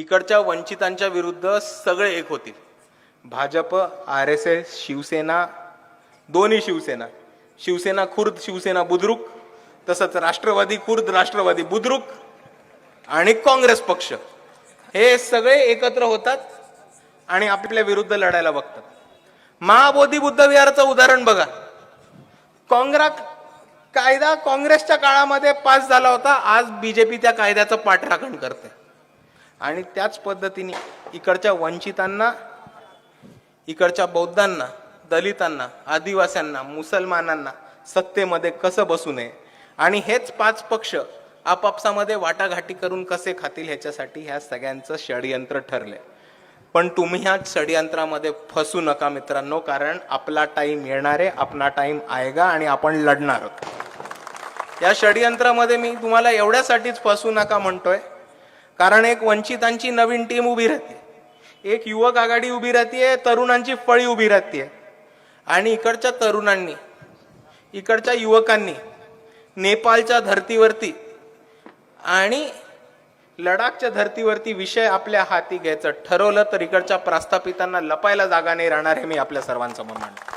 इकडच्या वंचितांच्या विरुद्ध सगळे एक होतील. BJP R S S Shivsena दोन्ही शिवसेना. शिवसेना खुर्द शिवसेना बुद्रुक तसंच राष्ट्रवादी खुर्द राष्ट्रवादी बुद्रुक आणि काँग्रेस पक्ष. हे सगळे एकत्र होतात आणि आपल्या विरुद्ध लढायला बघतात. महाबोधी बुद्ध विहाराचं उदाहरण बघा. काँग्रा कायदा काँग्रेसच्या काळामध्ये पास झाला होता. आज बीजेपी त्या कायद्याचं पाठराखण करते आणि त्याच पद्धतीने इकडच्या वंचितांना इकडच्या बौद्धांना दलितांना आदिवास्यांना मुसलमानांना सत्तेमध्ये कसं बसू नये? आणि हेच पाच पक्ष आपापसामध्ये वाटाघाटी करून कसे खातील ह्याच्यासाठी ह्या सगळ्यांचं षडयंत्र ठरले पण तुम्ही ह्या षडयंत्रामध्ये फसू नका मित्रांनो कारण आपला टाईम येणार आहे आपला टाईम आएगा आणि आपण लढणार आहोत. या षडयंत्रामध्ये मी तुम्हाला एवढ्यासाठीच फसू नका म्हणतोय कारण एक वंचितांची नवीन टीम उभी राहते. एक युवक आघाडी उभी राहते तरुणांची फळी उभी राहते आणि इकडच्या तरुणांनी इकडच्या युवकांनी नेपाळच्या धर्तीवरती आणि लडाखच्या धर्तीवरती विषय आपल्या हाती घ्यायचं ठरवलं तर इकडच्या प्रास्थापितांना लपायला जागा नाही राहणार हे मी आपल्या सर्वांसमोर मांडतो.